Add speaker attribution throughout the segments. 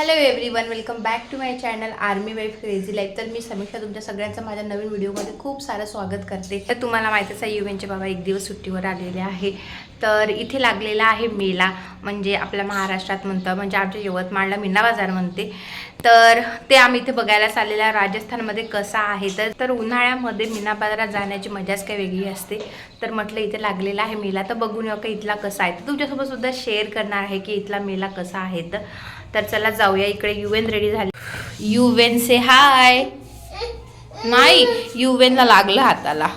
Speaker 1: Hello everyone welcome back to my channel army wife crazy life तर मी समीक्षा तुमच्या सगळ्यांचं माझ्या नवीन व्हिडिओमध्ये खूप सारं स्वागत करते. तर तुम्हाला माहितीच आहे युवेनचे बाबा एक दिवस सुट्टीवर आलेले आहे. तर इथे लागलेला आहे मेला म्हणजे आपल्या महाराष्ट्रात म्हणतं म्हणजे आमच्या यवतमाळला मीना बाजार म्हणते. तर ते आम्ही इथे बघायला चाललेला राजस्थानमध्ये कसा आहे. तर तर उन्हाळ्यामध्ये मीना बाजारात जाण्याची मजाच काही वेगळी असते. तर म्हटलं इथे लागलेला आहे मेला तर बघून येऊ का इथला कसा आहे. तर तुमच्यासोबत सुद्धा शेअर करणार आहे की इथला मेला कसा आहे. तर तर चला जाऊया इकडे युवेन रेडी झाली. युवेन से हाय नाही युवेनला लागलं हाताला.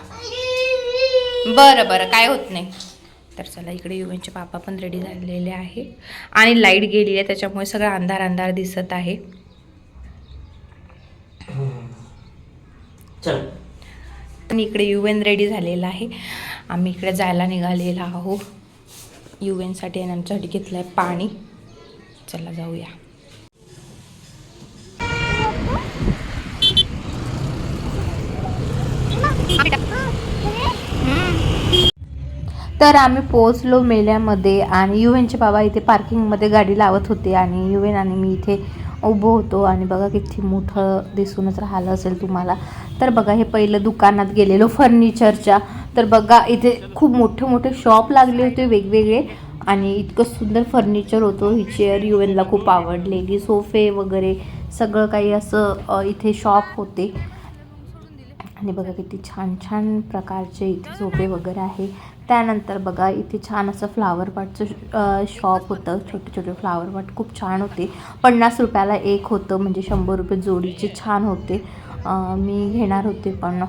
Speaker 1: बरं बरं काय होत नाही. तर चला इकडे युवेनचे पापा पण रेडी झालेले आहे. आणि लाइट गेली आहे त्याच्यामुळे सगळं अंधार अंधार दिसत आहे. इकडे युवेन रेडी झालेला आहे. आम्ही इकडे जायला निघालेला आहो युवेनसाठी आणि आमच्यासाठी घेतलं आहे पाणी. चला जाऊया. तर आम्ही पोहोचलो मेल्यामध्ये आणि युवेनचे बाबा इथे पार्किंगमध्ये गाडी लावत होते आणि युवेन आणि मी इथे उभं होतो आणि बघा किती मोठं दिसूनच राहिलं असेल तुम्हाला. तर बघा हे पहिलं दुकानात गेलेलो फर्निचरच्या. तर बघा इथे खूप मोठे मोठे शॉप लागले होते वेगवेगळे. आणि इतकं सुंदर फर्निचर होतं. ही चेअर युएनला खूप आवडलेली. सोफे वगैरे सगळं काही असं इथे शॉप होते. आणि बघा किती छान छान प्रकारचे इथे सोफे वगैरे आहे. त्यानंतर बघा इथे छान असं फ्लावर पॉटचं शॉप होतं. छोटे छोटे फ्लावर पॉट खूप छान होते. पन्नास रुपयाला एक होतं. म्हणजे शंभर रुपये जोडीचे छान होते. मी घेणार होते पण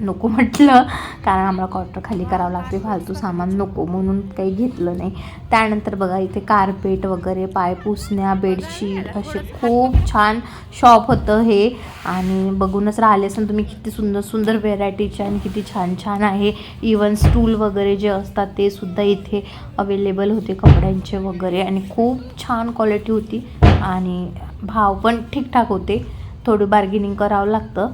Speaker 1: नको म्हटलं. कारण आम्हाला क्वार्टर खाली करावं लागते फालतू सामान नको म्हणून काही घेतलं नाही. त्यानंतर बघा इथे कार्पेट वगैरे पाय पुसण्या बेडशीट असे खूप छान शॉप होतं हे. आणि बघूनच राहिले असेल तुम्ही किती सुंदर सुंदर व्हेरायटीचे आणि किती छान छान आहे. इवन स्टूल वगैरे जे असतात ते सुद्धा इथे अवेलेबल होते कपड्यांचे वगैरे. आणि खूप छान क्वालिटी होती. आणि भाव पण ठीकठाक होते. थोडं बार्गेनिंग करावं लागतं.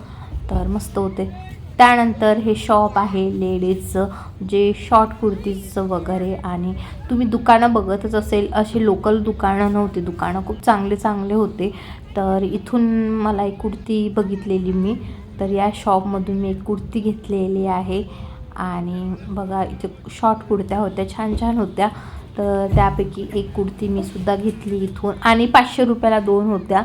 Speaker 1: तर मस्त होते. त्यानंतर हे शॉप आहे लेडीजचं जे शॉर्ट कुर्तीजचं वगैरे आणि तुम्ही दुकानं बघतच असेल असे लोकल दुकानं नव्हती. दुकानं खूप चांगले चांगले होते. तर इथून मला एक कुर्ती बघितलेली मी. तर या शॉपमधून मी एक कुर्ती घेतलेली आहे. आणि बघा इथे शॉर्ट कुर्त्या होत्या छान छान होत्या. तर त्यापैकी एक कुर्ती मी सुद्धा घेतली इथून. आणि पाचशे रुपयाला दोन होत्या.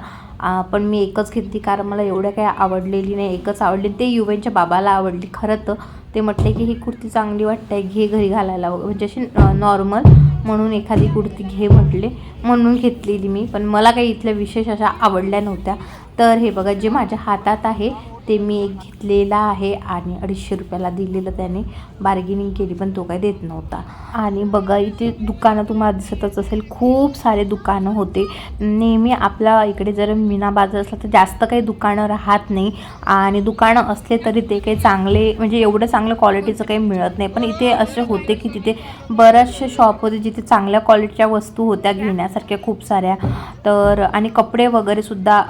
Speaker 1: पण मी एकच घेतली कारण मला एवढ्या काही आवडलेली नाही. एकच आवडली ते युवेनच्या बाबाला आवडली. खरं तर ते म्हटले की ही कुर्ती चांगली वाटते घे घरी घालायला. वगैरे म्हणजे अशी नॉर्मल म्हणून एखादी कुर्ती घे म्हटले. म्हणून घेतलेली मी. पण मला काही इथल्या विशेष अशा आवडल्या नव्हत्या. तर हे बघा जे माझ्या हातात आहे ते मी एक घेतलेला आहे आणि अडीचशे रुपयाला दिलेलं त्याने. बार्गेनिंग केली पण तो काही देत नव्हता. आणि बघा इथे दुकानं तुम्हाला दिसतच असेल. खूप सारे दुकानं होते. नेहमी आपल्या इकडे जर मीना बाजार असला तर जास्त काही दुकानं राहत नाही. आणि दुकानं असले तरी ते काही चांगले म्हणजे एवढं चांगलं क्वालिटीचं काही मिळत नाही. पण इथे असे होते की तिथे बऱ्याचशे शॉप होते जिथे चांगल्या क्वालिटीच्या वस्तू होत्या घेण्यासारख्या खूप साऱ्या. तर आणि कपडे वगैरे सुद्धा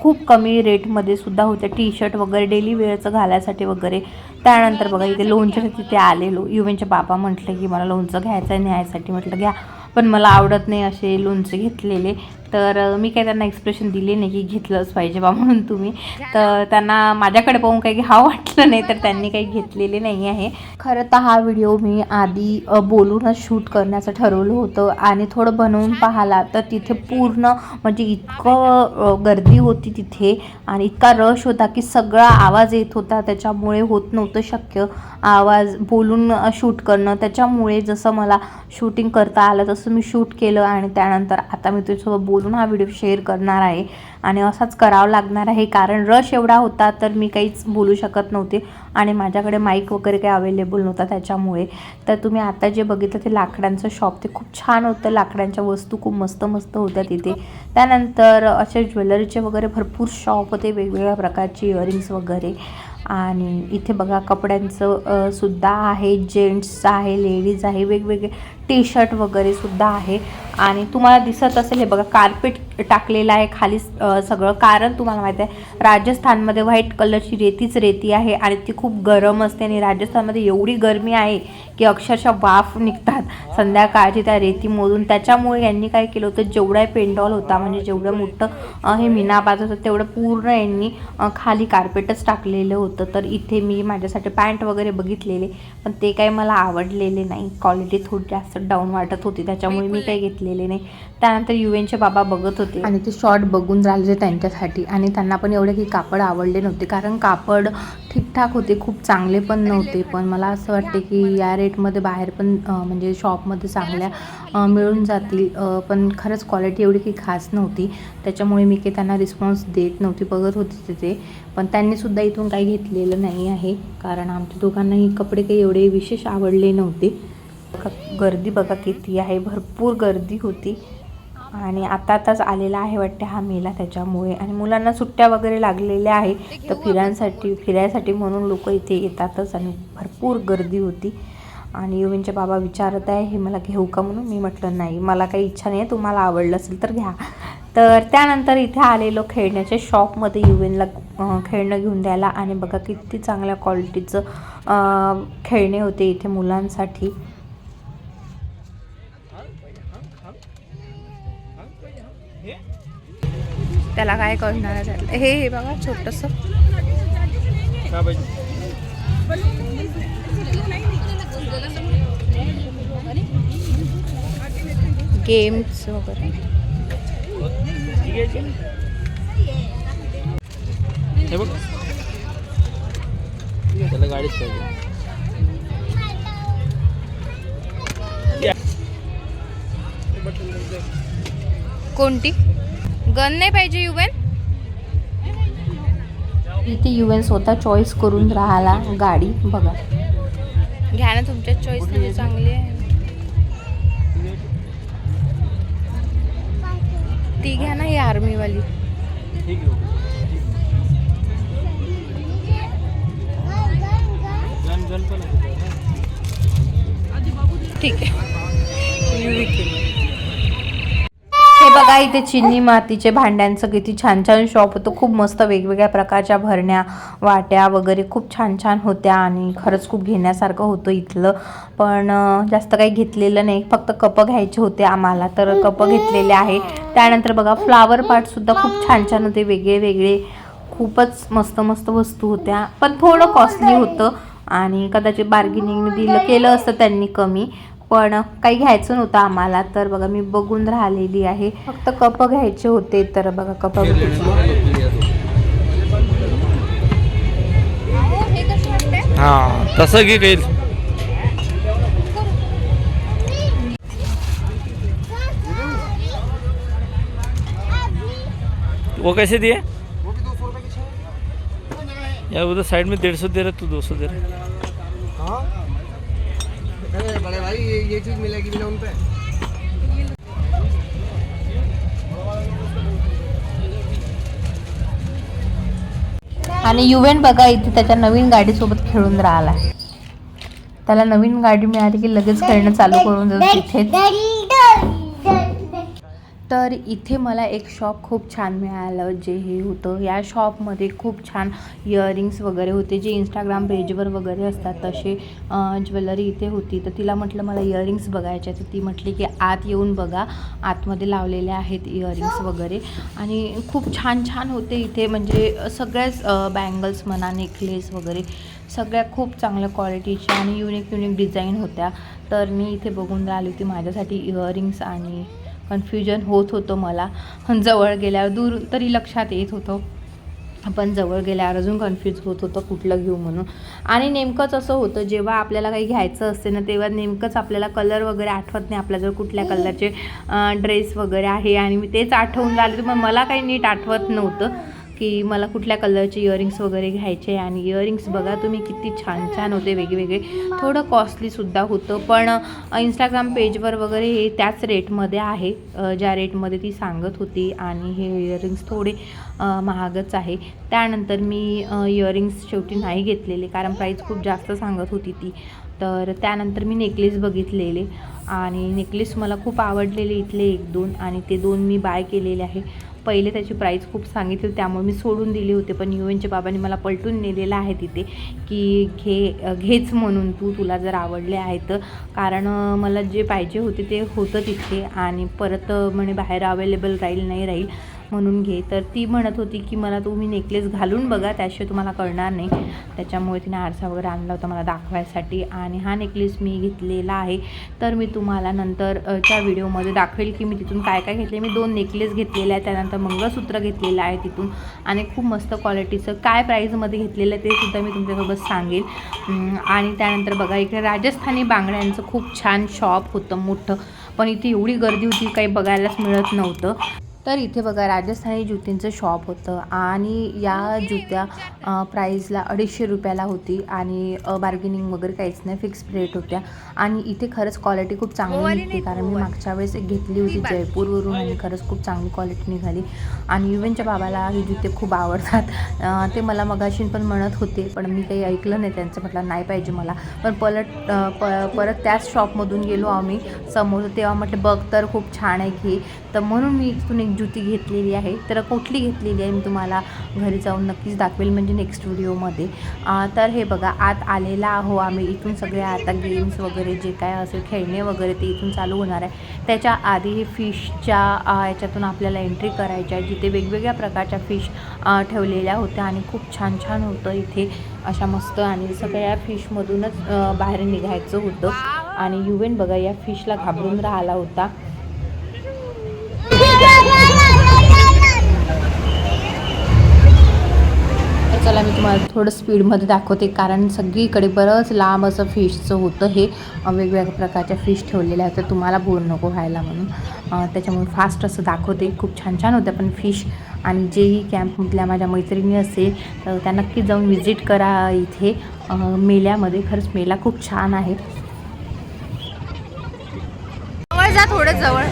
Speaker 1: खूप कमी रेटमध्ये सुद्धा होत्या टी शर्ट वगैरे डेली वेळचं घालायसाठी वगैरे. त्यानंतर बघा इथे लोणचं तिथे आलेलो. युवेनचे बाबा म्हटलं की मला लोणचं घ्यायचं आहे न्यायसाठी. म्हटलं घ्या. पण मला आवडत नाही असे लोणचे घेतलेले. तर मी काही त्यांना एक्सप्रेशन दिले नाही की घेतलंच पाहिजे बा म्हणून तुम्ही. तर त्यांना माझ्याकडे पाहून काही घ्यावं वाटलं नाही तर त्यांनी काही घेतलेले नाही आहे. खरं तर हा व्हिडिओ मी आधी बोलूनच शूट करण्याचं ठरवलं होतं आणि थोडं बनवून पाहिला तर तिथे पूर्ण म्हणजे इतकं गर्दी होती तिथे आणि इतका रश होता की सगळा आवाज येत होता. त्याच्यामुळे होत नव्हतं शक्य आवाज बोलून शूट करणं. त्याच्यामुळे जसं मला शूटिंग करता आलं तसं मी शूट केलं आणि त्यानंतर आता मी तुझ्यासोबत बोलून हा व्हिडिओ शेअर करणार आहे. आणि असाच करावं लागणार आहे कारण रश एवढा होता तर मी काहीच बोलू शकत नव्हते. आणि माझ्याकडे माईक वगैरे काही अवेलेबल नव्हता त्याच्यामुळे. तर तुम्ही आता जे बघितलं ते लाकडांचं शॉप ते खूप छान होतं. लाकडांच्या वस्तू खूप मस्त मस्त होत्या तिथे. त्यानंतर असे ज्वेलरीचे वगैरे भरपूर शॉप होते वेगवेगळ्या प्रकारचे इयरिंग्स वगैरे. आणि इथे बघा कपड्यांचं सुद्धा आहे. जेंट्स आहे लेडीज आहे वेगवेगळे टी शर्ट वगैरे सुद्धा आहे. आणि तुम्हाला दिसत असेल हे बघा कार्पेट टाकलेलं आहे खाली सगळं. कारण तुम्हाला माहिती आहे राजस्थानमध्ये व्हाईट कलरची रेतीच रेती आहे आणि ती खूप गरम असते आणि राजस्थानमध्ये एवढी गरमी आहे की अक्षरशः वाफ निघतात संध्याकाळची त्या रेतीमधून. त्याच्यामुळे यांनी काय केलं होतं जेवढा पेंडॉल होता म्हणजे जेवढं मोठं हे मीनाबाज होतं तेवढं पूर्ण यांनी खाली कार्पेटच टाकलेलं होतं. तर इथे मी माझ्यासाठी पॅन्ट वगैरे बघितलेले पण ते काही मला आवडलेले नाही. क्वालिटी थोडी जास्त डाऊन वाटत होती. त्याच्यामुळे मी काही घेतलेले नाही. त्यानंतर युएनचे बाबा बघत होते. आणि ते शॉर्ट बघून राहिले त्यांच्यासाठी. आणि त्यांना पण एवढे की कापड आवडले नव्हते. कारण कापड ठीकठाक होते खूप चांगले पण नव्हते. पण मला असं वाटते की या रेटमध्ये बाहेर पण म्हणजे शॉपमध्ये चांगल्या मिळून जातील. पण खरंच क्वालिटी एवढी काही खास नव्हती. त्याच्यामुळे मी काही त्यांना रिस्पॉन्स देत नव्हती. बघत होते तिथे. पण त्यांनीसुद्धा इथून काही घेतलेलं नाही आहे. कारण आमच्या दोघांनाही कपडे काही एवढे विशेष आवडले नव्हते. गर्दी बघा किती आहे. भरपूर गर्दी होती. आणि आता आताच आलेला आहे वाटते हा मेला त्याच्यामुळे. आणि मुलांना सुट्ट्या वगैरे लागलेल्या आहे तर फिरायसाठी फिरायसाठी म्हणून लोक इथे येतातच आणि भरपूर गर्दी होती. आणि युवीनचे बाबा विचारत आहे हे मला घेऊ का म्हणून? मी म्हटलं नाही मला काही इच्छा नाही. तुम्हाला आवडलं असेल तर घ्या. तर त्यानंतर इथे आलेलो खेळण्याच्या शॉपमध्ये युवेनला खेळणं घेऊन द्यायला. आणि बघा किती चांगल्या क्वालिटीचं खेळणे होते इथे मुलांसाठी. त्याला काय करणार आहे? हे हे बघा छोटस गेम्स वगैरे
Speaker 2: हे बघ त्याला गाडीच पाहिजे.
Speaker 1: कोणती गन नाही पाहिजे युवेन इथे युवेन स्वतः चॉईस करून राहिला गाडी बघा. घ्या ना तुमच्या चॉईस चांगली आहे. ती घ्या ना ही आर्मीवाली
Speaker 2: ठीक आहे.
Speaker 1: हे बघा इथे चिनी मातीचे भांड्यांचं किती छान छान शॉप होतं. खूप मस्त वेगवेगळ्या प्रकारच्या भरण्या वाट्या वगैरे खूप छान छान होत्या आणि खरंच खूप घेण्यासारखं होतं इथलं. पण जास्त काही घेतलेलं नाही. फक्त कपं घ्यायचे होते आम्हाला तर कपं घेतलेले आहे त्यानंतर बघा फ्लावर पार्टसुद्धा खूप छान छान होते. वेगळे वेगळे खूपच मस्त मस्त वस्तू होत्या. पण थोडं कॉस्टली होतं आणि कदाचित बार्गेनिंग दिलं केलं असतं त्यांनी कमी. पण काही घ्यायचं नव्हतं आम्हाला. तर बघा मी बघून राहिलेली आहे. फक्त कप घ्यायचे होते तर बघा कप
Speaker 2: हा तसं घे काही. वो कैसे दिए? यार उधर साइड में डेढ़ सौ दे रहे तू दो सौ दे रहे।
Speaker 3: हाँ? भाई ये ये चीज मिलेगी भी उन
Speaker 1: आणि युवेन बघा इथे त्याच्या नवीन गाडीसोबत खेळून राहिला त्याला नवीन गाडी मिळाली की लगेच खेळणं चालू करून देतो. तिथेच तर इथे मला एक शॉप खूप छान मिळालं जे हे होतं. या शॉपमध्ये खूप छान इयरिंग्स वगैरे होते जे इंस्टाग्राम पेजवर वगैरे असतात. तसे ज्वेलरी इथे होती. तर तिला म्हटलं मला इयरिंग्स बघायचे तर ती म्हटली की आत येऊन बघा. आतमध्ये लावलेले आहेत इयरिंग्स वगैरे. आणि खूप छान छान होते इथे. म्हणजे सगळ्याच बँगल्स म्हणा नेकलेस वगैरे सगळ्या खूप चांगल्या क्वालिटीच्या आणि युनिक युनिक डिझाईन होत्या. तर मी इथे बघून राहिली होती माझ्यासाठी इयरिंग्स आणि कन्फ्युजन होत होतं मला. जवळ गेल्यावर दूर तरी लक्षात येत होतं. आपण जवळ गेल्यावर अजून कन्फ्यूज होत होतं कुठलं घेऊ म्हणून. आणि नेमकंच असं होतं जेव्हा आपल्याला काही घ्यायचं असते ना तेव्हा नेमकंच आपल्याला कलर वगैरे आठवत नाही. आपल्याजवळ कुठल्या कलरचे ड्रेस वगैरे आहे आणि मी तेच आठवून राहिले मग मला काही नीट आठवत नव्हतं. की मला कुठल्या कलरचे इयरिंग्स वगैरे घ्यायचे आणि इयरिंग्स बघा तुम्ही किती छान छान होते वेगवेगळे. थोडं कॉस्टलीसुद्धा होतं पण इंस्टाग्राम पेजवर वगैरे हे त्याच रेटमध्ये आहे. ज्या रेटमध्ये ती सांगत होती आणि हे इयरिंग्स थोडे महागच आहे. त्यानंतर मी इयरिंग्स शेवटी नाही घेतलेले कारण प्राईस खूप जास्त सांगत होती ती. तर त्यानंतर मी नेकलेस बघितलेले आणि नेकलेस मला खूप आवडलेले इथले एक दोन आणि ते दोन मी बाय केलेले आहे. पहिले त्याची प्राईस खूप सांगितली त्यामुळे मी सोडून दिले होते. पण युएनच्या बाबांनी मला पलटून नेलेलं आहे तिथे की घे घेच म्हणून तू तुला जर आवडले आहे तर. कारण मला जे पाहिजे होते ते होतं तिथे. आणि परत म्हणे बाहेर अवेलेबल राहील नाही राहील म्हणून घे. तर ती म्हणत होती की मला तुम्ही नेकलेस घालून बघा त्याशिवाय तुम्हाला कळणार नाही. त्याच्यामुळे तिने आरसा वगैरे आणला होता मला दाखवायसाठी आणि हा नेकलेस मी घेतलेला आहे. तर मी तुम्हाला नंतर च्या व्हिडिओमध्ये दाखवेल की मी तिथून काय काय घेतले. मी दोन नेकलेस घेतलेले आहे त्यानंतर मंगळसूत्र घेतलेलं आहे तिथून आणि खूप मस्त क्वालिटीचं काय प्राईजमध्ये घेतलेलं आहे ते सुद्धा मी तुमच्यासोबत सांगेल. आणि त्यानंतर बघा इकडे राजस्थानी बांगड्यांचं खूप छान शॉप होतं मोठं. पण इथे एवढी गर्दी होती काही बघायलाच मिळत नव्हतं. तर इथे बघा राजस्थानी जुतींचं शॉप होतं आणि या जुत्या प्राईजला अडीचशे रुपयाला होती आणि बार्गेनिंग वगैरे काहीच नाही फिक्स रेट होत्या. आणि इथे खरंच क्वालिटी खूप चांगली निघते कारण मी मागच्या वेळेस एक घेतली होती जयपूरवरून आणि खरंच खूप चांगली क्वालिटी निघाली. आणि युवनच्या बाबाला ही जुते खूप आवडतात. ते मला मगाशी पण म्हणत होते पण मी काही ऐकलं नाही त्यांचं. म्हटलं नाही पाहिजे मला. पण पलट प परत त्याच शॉपमधून गेलो आम्ही समोर. तेव्हा म्हटलं बघ तर खूप छान आहे घे तर म्हणून मी इथून एक जुती घेतलेली आहे. तर कुठली घेतलेली आहे मी तुम्हाला घरी जाऊन नक्कीच दाखवेल म्हणजे नेक्स्ट व्हिडिओमध्ये तर हे बघा आत आलेला आहो आम्ही. इथून सगळे आता गेम्स वगैरे जे काय असेल खेळणे वगैरे ते इथून चालू होणार आहे. त्याच्या आधी हे फिशच्या याच्यातून आपल्याला एंट्री करायची आहे जिथे वेगवेगळ्या प्रकारच्या फिश ठेवलेल्या होत्या आणि खूप छान छान होतं इथे. अशा मस्त आणि सगळ्या फिशमधूनच बाहेर निघायचं होतं. आणि युवेन बघा या फिशला घाबरून राहिला होता. तर चला मी तुम्हाला थोडं स्पीडमध्ये दाखवते कारण सगळीकडे बरंच लांब असं फिशचं होतं हे. वेगवेगळ्या प्रकारच्या फिश ठेवलेल्या होत्या तुम्हाला बोर नको व्हायला म्हणून. त्याच्यामुळे फास्ट असं दाखवते. खूप छान छान होत्या पण फिश. आणि जेही कॅम्पमधल्या माझ्या मैत्रिणी असेल तर त्या नक्की जाऊन व्हिजिट करा इथे. मेल्यामध्ये खरंच मेला खूप छान आहे.
Speaker 4: जवळ जा थोडं जवळ.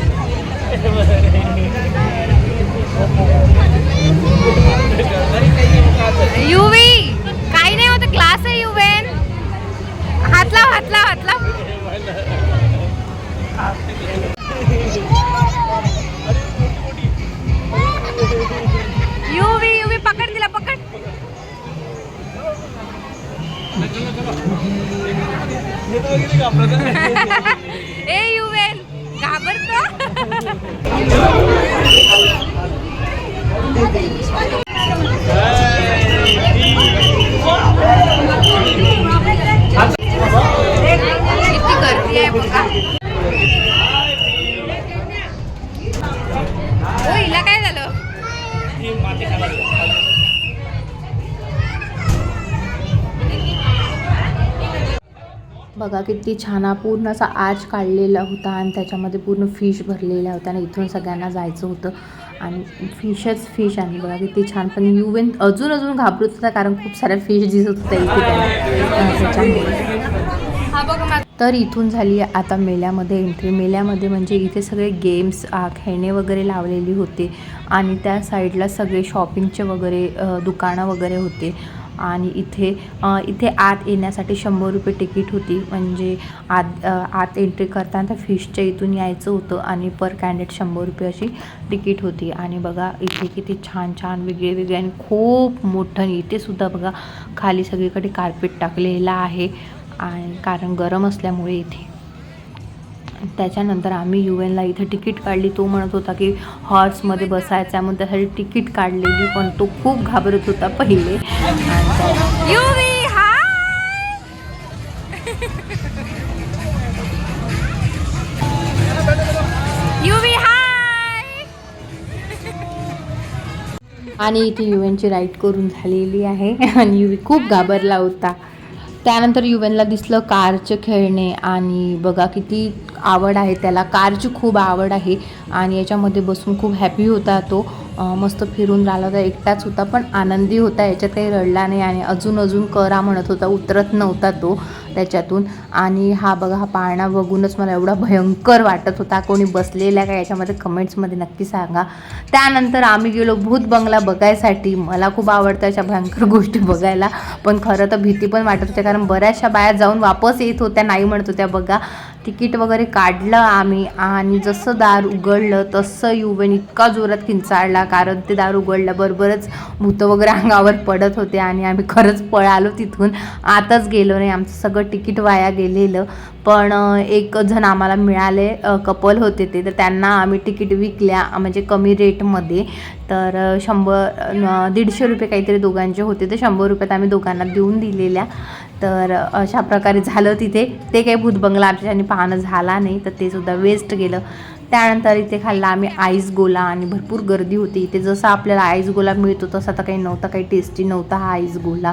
Speaker 4: युवी किती
Speaker 1: छान हा पूर्ण असा आर्च काढलेला होता आणि त्याच्यामध्ये पूर्ण फिश भरलेल्या होत्या आणि इथून सगळ्यांना जायचं होतं. आणि फिशच फिश आणि बघा किती छान. पण युवेन अजून अजून घाबरत होता कारण खूप साऱ्या फिश दिसत होत्या इथे त्याच्यामुळे. तर इथून झाली आता मेल्यामध्ये एंट्री मेल्यामध्ये म्हणजे इथे सगळे गेम्स खेळणे वगैरे लावलेली होते. आणि त्या साईडला सगळे शॉपिंगचे वगैरे दुकानं वगैरे होते. आणि इथे इथे आत येण्यासाठी शंभर रुपये तिकीट होती. म्हणजे आत आत एंट्री करताना फिशच्या इथून यायचं होतं आणि पर कॅन्डिडेट शंभर रुपये अशी तिकीट होती. आणि बघा इथे किती छान छान वेगळे वेगळे आणि खूप मोठं आणि इथे सुद्धा बघा खाली सगळीकडे कार्पेट टाकलेलं आहे आणि कारण गरम असल्यामुळे इथे. त्याच्यानंतर आम्ही यू एनला इथे तिकीट काढली. तो म्हणत होता की हॉर्समध्ये बसायचा म्हणून त्यासाठी तिकीट काढलेली पण तो खूप घाबरत होता पहिले. आणि त्या-
Speaker 4: युवी हाय युवी
Speaker 1: आणि इथे युवेनची राईड करून झालेली आहे. आणि युवी खूप घाबरला होता. त्यानंतर युवेनला दिसलं कारचे खेळणे आणि बघा किती आवड आहे त्याला. कारची खूप आवड आहे आणि याच्यामध्ये बसून खूप हॅपी होता तो. मस्त फिरून राहिला होता एकटाच होता पण आनंदी होता याच्यात काही रडला नाही आणि अजून अजून करा म्हणत होता उतरत नव्हता तो त्याच्यातून. आणि हा बघा हा पाळणा बघूनच मला एवढा भयंकर वाटत होता. कोणी बसलेला का याच्यामध्ये कमेंट्समध्ये नक्की सांगा. त्यानंतर आम्ही गेलो भूत बंगला बघायसाठी. मला खूप आवडतं अशा भयंकर गोष्टी बघायला. पण खरं तर भीती पण वाटत होत्या कारण बऱ्याचशा बाया जाऊन वापस येत होत्या नाही म्हणत होत्या बघा. तिकीट वगैरे काढलं आम्ही आणि जसं दार उघडलं तसं युवेन इतका जोरात किंचाळला कारण ते दार उघडल्याबरोबरच भूतं वगैरे अंगावर पडत होते आणि आम्ही खरंच पळालो तिथून. आताच गेलो नाही आमचं सगळं तिकीट वाया गेलेलं. पण एक जण आम्हाला मिळाले कपल होते ते. तर त्यांना आम्ही तिकीट विकल्या म्हणजे कमी रेटमध्ये. तर शंभर दीडशे रुपये काहीतरी दोघांचे होते. तर शंभर रुपयात आम्ही दोघांना देऊन दिलेल्या. तर अशा प्रकारे झालं तिथे. ते काही भूतबंगला आमच्याने पाहणं झाला नाही तर ते सुद्धा वेस्ट गेलं त्यानंतर इथे खाल्ला आम्ही आईस गोला आणि भरपूर गर्दी होती. इथे जसं आपल्याला आईस गोला मिळतो तसा तर काही नव्हता काही टेस्टी नव्हता हा आईस गोला.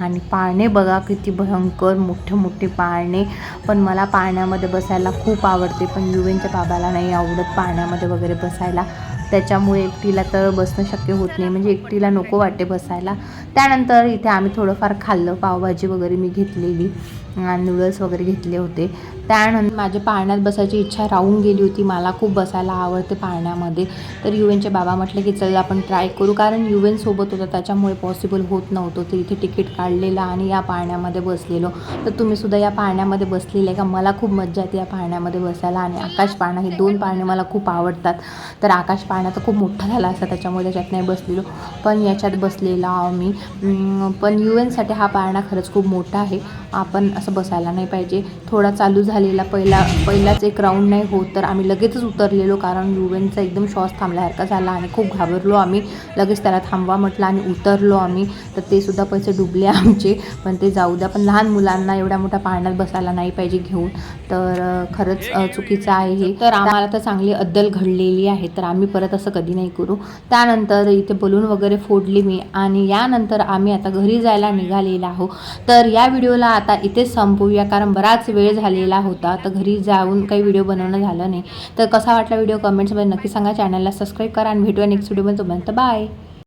Speaker 1: आणि पाळणे बघा किती भयंकर मोठे मोठे पाळणे. पण मला पाळण्यामध्ये बसायला खूप आवडते पण युवेनच्या बाबाला नाही आवडत पाळण्यामध्ये वगैरे बसायला. त्याच्यामुळे एकटीला तर बसणं शक्य होत नाही. म्हणजे एकटीला नको वाटते बसायला. त्यानंतर इथे आम्ही थोडंफार खाल्लं. पावभाजी वगैरे मी घेतलेली. नूडल्स वगैरे घेतले होते. त्यानंतर माझ्या पाळण्यात बसायची इच्छा राहून गेली होती. मला खूप बसायला आवडते पाळण्यामध्ये. तर युवेनचे बाबा म्हटले की चल आपण ट्राय करू. कारण युवेन सोबत होतं त्याच्यामुळे पॉसिबल होत नव्हतं. तर इथे तिकीट काढलेलं आणि या पाळण्यामध्ये बसलेलो. तर तुम्ही सुद्धा या पाळण्यामध्ये बसलेले का? मला खूप मज्जा येते या पाळण्यामध्ये बसायला आणि आकाश पाळणा हे दोन पाळणे मला खूप आवडतात. तर आकाश पाळणा तर खूप मोठा झाला असा त्याच्यामुळे त्याच्यात नाही बसलेलो. पण याच्यात बसलेला आम्ही. पण यू एनसाठी हा पाळणा खरंच खूप मोठा आहे. आपण असं बसायला नाही पाहिजे. थोडा चालू झाला झालेला पहिला पहिलाच एक राऊंड नाही होत तर आम्ही लगेचच उतरलेलो कारण युएनचा एकदम श्वास थांबल्यासारखा झाला. आणि खूप घाबरलो. आम्ही लगेच त्याला थांबवा म्हटलं आणि उतरलो आम्ही. तर ते सुद्धा पैसे डुबले आमचे. पण ते जाऊ द्या. पण लहान मुलांना एवढ्या मोठ्या पाळण्यात बसायला नाही पाहिजे घेऊन. तर खरंच चुकीचं आहे हे. तर आम्हाला तर चांगली अद्दल घडलेली आहे. तर आम्ही परत असं कधी नाही करू. त्यानंतर इथे बलून वगैरे फोडली मी आणि यानंतर आम्ही आता घरी जायला निघालेला आहो तर या व्हिडिओला आता इथेच संपवूया कारण बराच वेळ झालेला होता. तर घरी जाऊन काही व्हिडिओ बनवणं झालं नाही. तर कसा वाटला व्हिडिओ कमेंट्समध्ये नक्की सांगा. चॅनलला सबस्क्राईब करा आणि भेटूया नेक्स्ट व्हिडिओमध्ये तोपर्यंत बाय